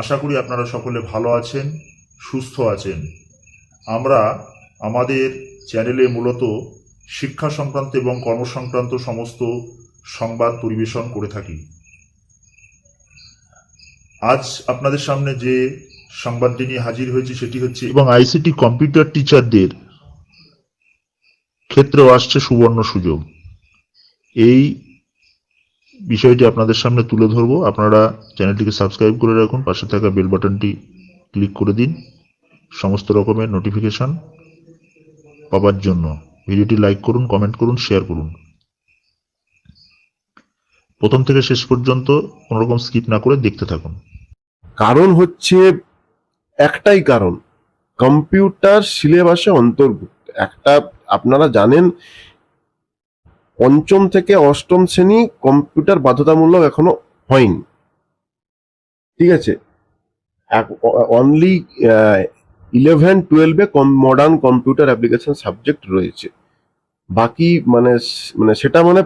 আশা করি আপনারা সকলে ভালো আছেন, সুস্থ আছেন। আমরা আমাদের চ্যানেলে মূলত শিক্ষা সংক্রান্ত এবং কর্মসংক্রান্ত সমস্ত সংবাদ পরিবেশন করে থাকি। আজ আপনাদের সামনে যে সংবাদটি নিয়ে হাজির হয়েছে সেটি হচ্ছে এবং আইসিটি কম্পিউটার টিচারদের ক্ষেত্রেও আসছে সুবর্ণ সুযোগ। এই বিষয়টি আপনাদের সামনে তুলে ধরবো। আপনারা চ্যানেলটিকে সাবস্ক্রাইব করে রাখুন, পাশে থাকা বেল বাটনটি ক্লিক করে দিন। সমস্ত রকমের নোটিফিকেশন পাবার জন্য। ভিডিওটি লাইক করুন, কমেন্ট করুন, শেয়ার করুন। প্রথম থেকে শেষ পর্যন্ত কোনো রকম স্কিপ না করে দেখতে থাকুন। কারণ হচ্ছে একটাই কারণ, কম্পিউটার সিলেবাসে অন্তর্ভুক্ত। একটা আপনারা জানেন পঞ্চম থেকে অষ্টম শ্রেণি কম্পিউটার বাধ্যতামূলক এখনও হয়নি। ঠিক আছে? অনলি ইলেভেন টুয়েলভে মডার্ন কম্পিউটার অ্যাপ্লিকেশন সাবজেক্ট রয়েছে। বাকি মানে মানে সেটা মানে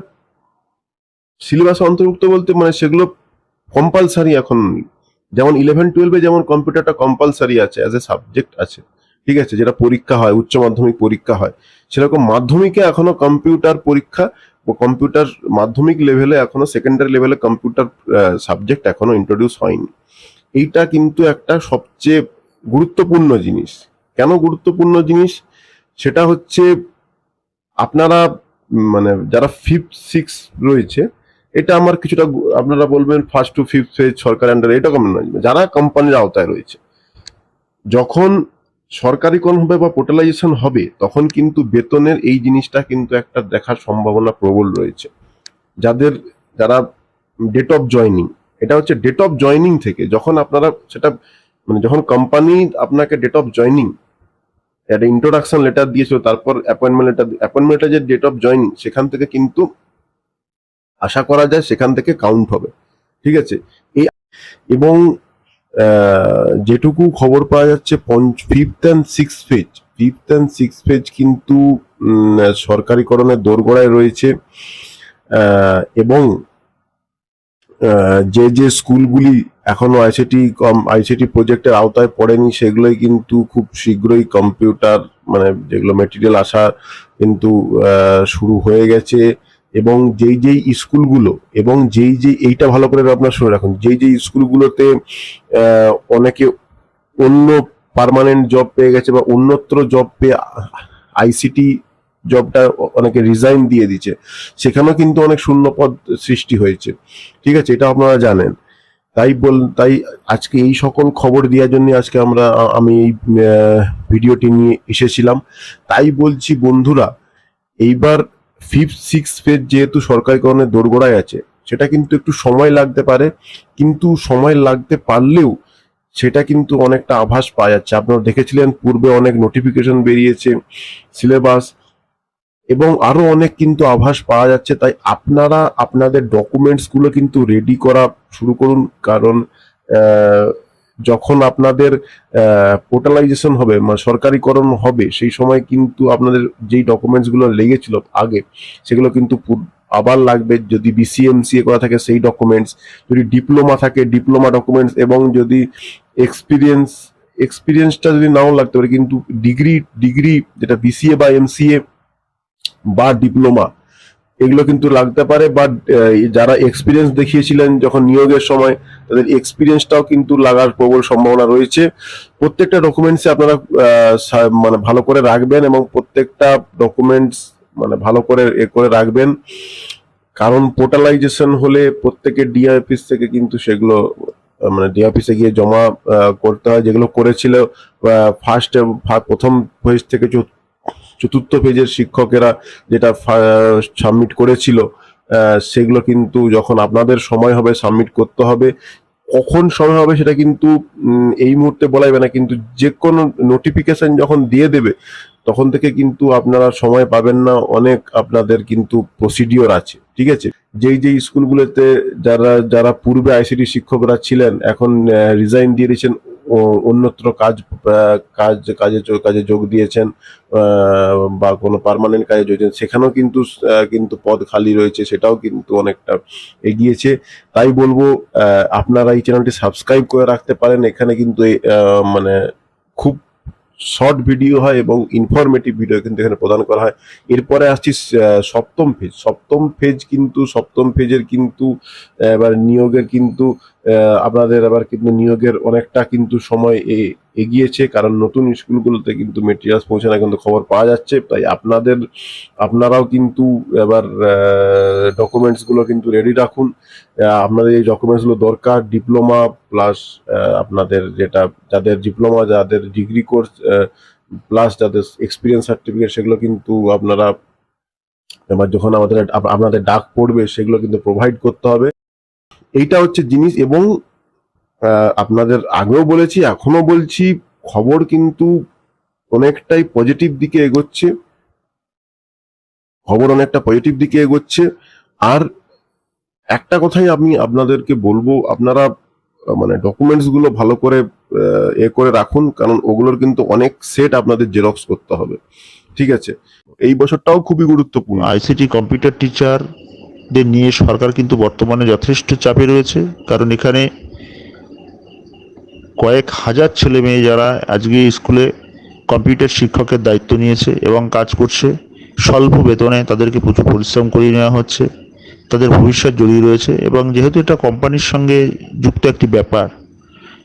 সিলেবাস অন্তর্ভুক্ত বলতে মানে সেগুলো কম্পালসারি এখন। যেমন ইলেভেন টুয়েলভে যেমন কম্পিউটারটা কম্পালসারি আছে অ্যাজ এ সাবজেক্ট আছে ঠিক আছে, যেটা পরীক্ষা হয়, উচ্চ মাধ্যমিক পরীক্ষা হয়। সেরকম মাধ্যমিকে এখনও কম্পিউটার পরীক্ষা কম্পিউটার মাধ্যমিক লেভেলে এখনও সেকেন্ডারি লেভেলে কম্পিউটার সাবজেক্ট এখনও ইন্ট্রোডিউস হয়নি। এইটা কিন্তু একটা সবচেয়ে গুরুত্বপূর্ণ জিনিস। কেন গুরুত্বপূর্ণ জিনিস? সেটা হচ্ছে আপনারা মানে যারা ফিফথ সিক্স রয়েছে, এটা আমার কিছুটা আপনারা বলবেন ফার্স্ট টু ফিফথ ফেজ সরকার আন্ডার এরকম নয় যারা কোম্পানির আওতায় রয়েছে, যখন সরকারিকরণ হবে বা পোর্টালাইজেশন হবে, তখন কিন্তু বেতনের এই জিনিসটা কিন্তু একটা দেখার সম্ভাবনা প্রবল রয়েছে। যাদের, যারা ডেট অফ জয়নিং এটা হচ্ছে ডেট অফ জয়নিং থেকে যখন আপনারা সেটা মানে যখন কোম্পানি আপনাকে ডেট অফ জয়নিং একটা ইন্ট্রোডাকশন লেটার দিয়েছিল, তারপর অ্যাপয়েন্টমেন্ট লেটার অ্যাপয়েন্টমেন্ট যে ডেট অফ জয়নিং সেখান থেকে কিন্তু আশা করা যায় সেখান থেকে কাউন্ট হবে। ঠিক আছে? এই এবং যেটুকু খবর পাওয়া যাচ্ছে fifth and six page fifth and six page কিন্তু সরকারিকরণের দোরগোড়ায় রয়েছে। এবং যে যে স্কুলগুলি এখনও আইসিটি কম আইসিটি প্রজেক্টের আওতায় পড়েনি, সেগুলোই কিন্তু খুব শীঘ্রই কম্পিউটার মানে যেগুলো মেটেরিয়াল আসা কিন্তু শুরু হয়ে গেছে। এবং যেই যেই স্কুলগুলো এবং যেই যেই এইটা ভালো করে আপনার শুনে রাখুন, যেই যেই স্কুলগুলোতে অনেকে অন্য পার্মানেন্ট জব পেয়ে গেছে বা অন্যত্র জব পেয়ে আইসিটি জবটা অনেকে রিজাইন দিয়ে দিচ্ছে সেখানেও কিন্তু অনেক শূন্য পদ সৃষ্টি হয়েছে। ঠিক আছে, এটা আপনারা জানেন। তাই বল, তাই আজকে এই সকল খবর দেওয়ার জন্য আজকে আমরা, আমি এই ভিডিওটি নিয়ে এসেছিলাম। তাই বলছি বন্ধুরা, এইবার ফিফথ সিক্স ফেজ যেহেতু সরকারিকরণের দোরগোড়ায় আছে, সেটা কিন্তু একটু সময় লাগতে পারে, কিন্তু সময় লাগতে পারলেও সেটা কিন্তু অনেকটা আভাস পাওয়া যাচ্ছে। আপনারা দেখেছিলেন, পূর্বে অনেক নোটিফিকেশন বেরিয়েছে সিলেবাস এবং আরও অনেক কিন্তু আভাস পাওয়া যাচ্ছে। তাই আপনারা, আপনাদের ডকুমেন্টসগুলো কিন্তু রেডি করা শুরু করুন, কারণ যখন আপনাদের পোর্টালাইজেশন হবে মানে সরকারিকরণ হবে, সেই সময় কিন্তু আপনাদের যেই ডকুমেন্টসগুলো লেগেছিল আগে, সেগুলো কিন্তু আবার লাগবে। যদি বিসিএমসিএ করা থাকে, সেই ডকুমেন্টস যদি ডিপ্লোমা থাকে ডিপ্লোমা ডকুমেন্টস এবং যদি এক্সপিরিয়েন্স এক্সপিরিয়েন্সটা যদি নাও লাগতে পারে, কিন্তু ডিগ্রি ডিগ্রি যেটা বিসিএ বা এমসিএ বা ডিপ্লোমা এগুলো কিন্তু লাগতে পারে বা যারা এক্সপিরিয়েন্স দেখিয়েছিলেন যখন নিয়োগের সময়, তাদের এক্সপিরিয়েন্সটাও কিন্তু লাগার প্রবল সম্ভাবনা রয়েছে। প্রত্যেকটা ডকুমেন্টসে আপনারা মানে ভালো করে রাখবেন এবং প্রত্যেকটা ডকুমেন্টস মানে ভালো করে এ করে রাখবেন। কারণ পোর্টালাইজেশন হলে প্রত্যেকের ডিআই অফিস থেকে কিন্তু সেগুলো মানে অফিসে গিয়ে জমা করতে হয়। যেগুলো করেছিল ফার্স্ট প্রথম ফেজ থেকে চতুর্থ পেজের শিক্ষকেরা যেটা সাবমিট করেছিল সেগুলো কিন্তু যখন আপনাদের সময় হবে সাবমিট করতে হবে, কখন সময় হবে সেটা কিন্তু এই মুহূর্তে বলা যাবে না, কিন্তু যে কোনো নোটিফিকেশন যখন দিয়ে দেবে, তখন থেকে কিন্তু আপনারা সময় পাবেন না, অনেক আপনাদের কিন্তু প্রসিডিওর আছে, ঠিক আছে? যেই যেই স্কুলগুলোতে যারা যারা পূর্বে আইসিটি শিক্ষকরা ছিলেন, এখন রিজাইন দিয়ে দিয়েছেন অন্যত্র কাজ কাজ, কাজে কাজে যোগ দিয়েছেন বা কোনো পার্মানেন্ট কাজে যোগ সেখানেও কিন্তু কিন্তু পদ খালি রয়েছে, সেটাও কিন্তু অনেকটা এগিয়েছে। তাই বলব আপনারা এই চ্যানেলটি সাবস্ক্রাইব করে রাখতে পারেন, এখানে কিন্তু মানে খুব শর্ট ভিডিও হয় এবং ইনফরমেটিভ ভিডিও কিন্তু এখানে প্রদান করা হয়। এরপরে আসছি সপ্তম ফেজ সপ্তম ফেজ কিন্তু, সপ্তম ফেজের কিন্তু, এবার নিয়োগের কিন্তু আপনাদের এবার কিন্তু নিয়োগের অনেকটা কিন্তু সময় এগিয়েছে, কারণ নতুন স্কুলগুলোতে কিন্তু মেটেরিয়ালস পৌঁছানো কিন্তু খবর পাওয়া যাচ্ছে। তাই আপনাদের, আপনারাও কিন্তু এবার ডকুমেন্টসগুলো কিন্তু রেডি রাখুন। আপনাদের এই ডকুমেন্টসগুলো দরকার ডিপ্লোমা প্লাস আপনাদের যেটা, যাদের ডিপ্লোমা যাদের ডিগ্রি কোর্স প্লাস যাদের এক্সপিরিয়েন্স সার্টিফিকেট সেগুলো কিন্তু আপনারা, এবার যখন আমাদের, আপনাদের ডাক পড়বে, সেগুলো কিন্তু প্রোভাইড করতে হবে। এইটা হচ্ছে জিনিস এবং আপনাদের আগেও বলেছি এখনও বলছি, খবর কিন্তু অনেকটাই পজিটিভ দিকে এগোচ্ছে। খবর অনেকটা পজিটিভ দিকে এগোচ্ছে। আর একটা কথাই আমি আপনাদেরকে বলব, আপনারা মানে ডকুমেন্টসগুলো ভালো করে এ করে রাখুন, কারণ ওগুলোর কিন্তু অনেক সেট আপনাদের জেরক্স করতে হবে। ঠিক আছে? এই বছরটাও খুবই গুরুত্বপূর্ণ। আইসিটি কম্পিউটার টিচারদের নিয়ে সরকার কিন্তু বর্তমানে যথেষ্ট চাপে রয়েছে। কারণ এখানে কয়েক হাজার ছেলে মেয়ে যারা আজকে স্কুলে কম্পিউটার শিক্ষকের দায়িত্ব নিয়েছে এবং কাজ করছে, স্বল্প বেতনে তাদেরকে প্রচুর পরিশ্রম করিয়ে নেওয়া হচ্ছে, তাদের ভবিষ্যৎ জড়িয়ে রয়েছে এবং যেহেতু এটা কোম্পানির সঙ্গে যুক্ত একটি ব্যাপার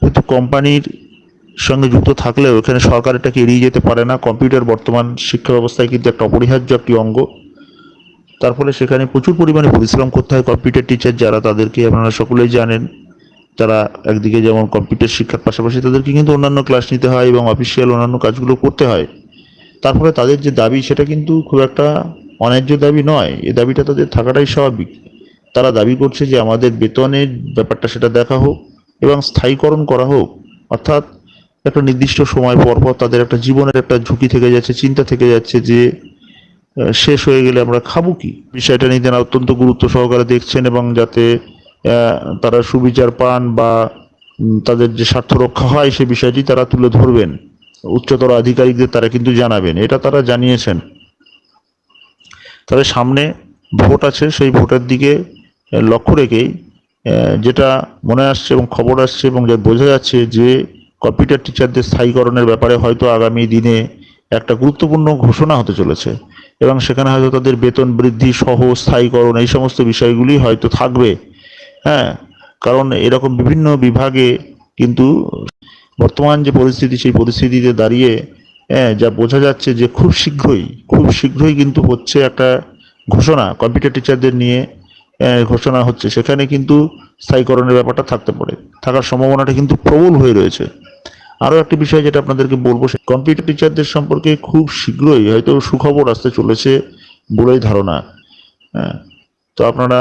কিন্তু কোম্পানির সঙ্গে যুক্ত থাকলেও এখানে সরকার এটাকে এড়িয়ে যেতে পারে না। কম্পিউটার বর্তমান শিক্ষা ব্যবস্থায় কিন্তু একটা অপরিহার্য একটি অঙ্গ। তার ফলে সেখানে প্রচুর পরিমাণে পরিশ্রম করতে হয় কম্পিউটার টিচার যারা, তাদেরকে আপনারা সকলেই জানেন। তারা একদিকে যেমন কম্পিউটার শিক্ষার পাশাপাশি তাদেরকে কিন্তু অন্যান্য ক্লাস নিতে হয় এবং অফিসিয়াল অন্যান্য কাজগুলো করতে হয়। তারপরে তাদের যে দাবি, সেটা কিন্তু খুব একটা অন্যায্য দাবি নয়। এ দাবিটা তাদের থাকাটাই স্বাভাবিক। তারা দাবি করছে যে আমাদের বেতনের ব্যাপারটা সেটা দেখা হোক এবং স্থায়ীকরণ করা হোক। অর্থাৎ একটা নির্দিষ্ট সময় পর পর তাদের একটা জীবনের একটা ঝুঁকি থেকে যাচ্ছে, চিন্তা থেকে যাচ্ছে যে শেষ হয়ে গেলে আমরা খাব কি? বিষয়টা নিয়ে তারা অত্যন্ত গুরুত্ব সহকারে দেখছেন এবং যাতে তারা সুবিচার পান বা তাদের যে স্বার্থ রক্ষা হয় সে বিষয়টি তারা তুলে ধরবেন। উচ্চতর আধিকারিকদের তারা কিন্তু জানাবেন। এটা তারা জানিয়েছেন। তবে সামনে ভোট আছে, সেই ভোটের দিকে লক্ষ্য রেখেই যেটা মনে আসছে এবং খবর আসছে এবং যা বোঝা যাচ্ছে যে, কম্পিউটার টিচারদের স্থায়ীকরণের ব্যাপারে হয়তো আগামী দিনে একটা গুরুত্বপূর্ণ ঘোষণা হতে চলেছে। এবং সেখানে হয়তো তাদের বেতন বৃদ্ধি, সহ স্থায়ীকরণ এই সমস্ত বিষয়গুলি হয়তো থাকবে। হ্যাঁ কারণ এরকম বিভিন্ন বিভাগে কিন্তু বর্তমান যে পরিস্থিতি, সেই পরিস্থিতিতে দাঁড়িয়ে হ্যাঁ যা বোঝা যাচ্ছে যে খুব শীঘ্রই খুব শীঘ্রই কিন্তু হচ্ছে একটা ঘোষণা, কম্পিউটার টিচারদের নিয়ে ঘোষণা হচ্ছে। সেখানে কিন্তু স্থায়ীকরণের ব্যাপারটা থাকতে পারে। থাকার সম্ভাবনাটা কিন্তু প্রবল হয়ে রয়েছে। আরও একটি বিষয় যেটা আপনাদেরকে বলব কম্পিউটার টিচারদের সম্পর্কে খুব শীঘ্রই হয়তো সুখবর আসতে চলেছে বলেই ধারণা। হ্যাঁ তো আপনারা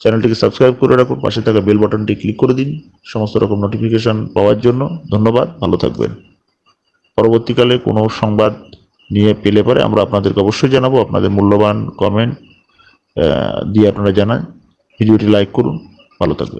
চ্যানেলটিকে সাবস্ক্রাইব করে রাখুন, পাশে থাকা বেল বাটনটি ক্লিক করে দিন, সমস্ত রকম নোটিফিকেশন পাওয়ার জন্য ধন্যবাদ, ভালো থাকবেন। পরবর্তীকালে কোনো সংবাদ নিয়ে পেলে পরে আমরা আপনাদেরকে অবশ্যই জানাব, আপনাদের মূল্যবান কমেন্ট দিয়ে আপনারা জানান। ভিডিওটি লাইক করুন, ভালো থাকবেন।